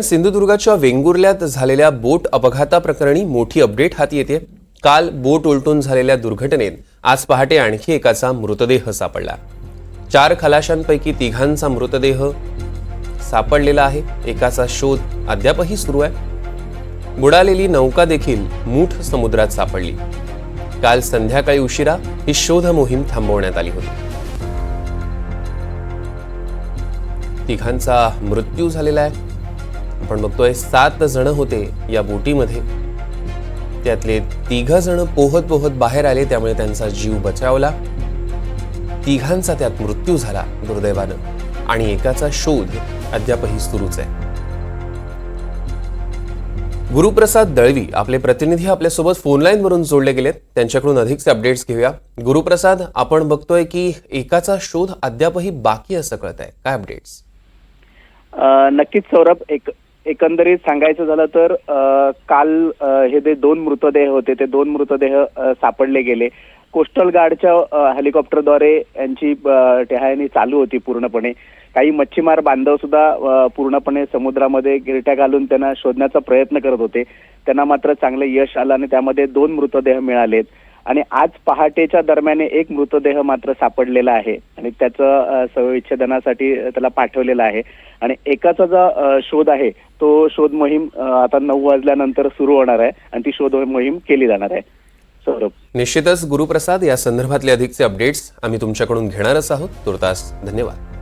सिंधुदुर्गाच्या वेंगुर्ल्यात झालेल्या बोट अपघाताप्रकरणी मोठी अपडेट हाती येते. काल बोट उलटून झालेल्या दुर्घटनेत आज पहाटे आणखी एकाचा मृतदेह सापडला. चार खलाशांपैकी तिघांचा मृतदेह सापडलेला आहे. एकाचा शोध अद्यापही सुरू आहे. बुडालेली नौका देखील मूठ समुद्रात सापडली. काल संध्याकाळी उशिरा ही शोध मोहीम थांबवण्यात आली होती. तिघांचा मृत्यू झालेला आहे. आपण बघतोय सात जण होते या बोटीमध्ये. त्यातले तिघ जण पोहत पोहत बाहेर आले त्यामुळे त्यांचा जीव बचावला. तिघांचा त्यात मृत्यू झाला दुर्दैवानं. आणि एकाचा शोध अद्यापही सुरूच आहे. गुरुप्रसाद दळवी आपले प्रतिनिधी आपल्यासोबत फोनलाईन वरून जोडले गेलेत. त्यांच्याकडून अधिकचे अपडेट्स घेऊया. गुरुप्रसाद आपण बघतोय की एकाचा शोध अद्यापही बाकी असं कळत आहे काय अपडेट्स नक्कीच सौरभ एक एकंदरीत सांगायचं झालं तर अ, काल अ, हे जे दोन मृतदेह होते ते दोन मृतदेह अ, सापडले गेले. कोस्टल गार्डच्या अ, हेलिकॉप्टरद्वारे यांची अ, टेहाळणी चालू होती पूर्णपणे. काही मच्छीमार बांधव सुद्धा अ, पूर्णपणे समुद्रामध्ये गिरट्या घालून त्यांना शोधण्याचा प्रयत्न करत होते. त्यांना मात्र चांगलं यश आलं आणि त्यामध्ये दोन मृतदेह मिळालेत. आणि आज पहाटेच्या दरम्यान एक मृतदेह मात्र सापडलेला आहे आणि त्याचं अ, शवविच्छेदनासाठी त्याला पाठवलेलं आहे. आणि एकाचा जो शोध आहे तो शोध मोहीम आता नऊ वाजल्यानंतर सुरू होणार आहे आणि ती शोध मोहीम केली जाणार आहे. सौरभ. निश्चितच गुरुप्रसाद या संदर्भातले अधिकचे अपडेट्स आम्ही तुमच्याकडून घेणारच आहोत. तुर्तास धन्यवाद.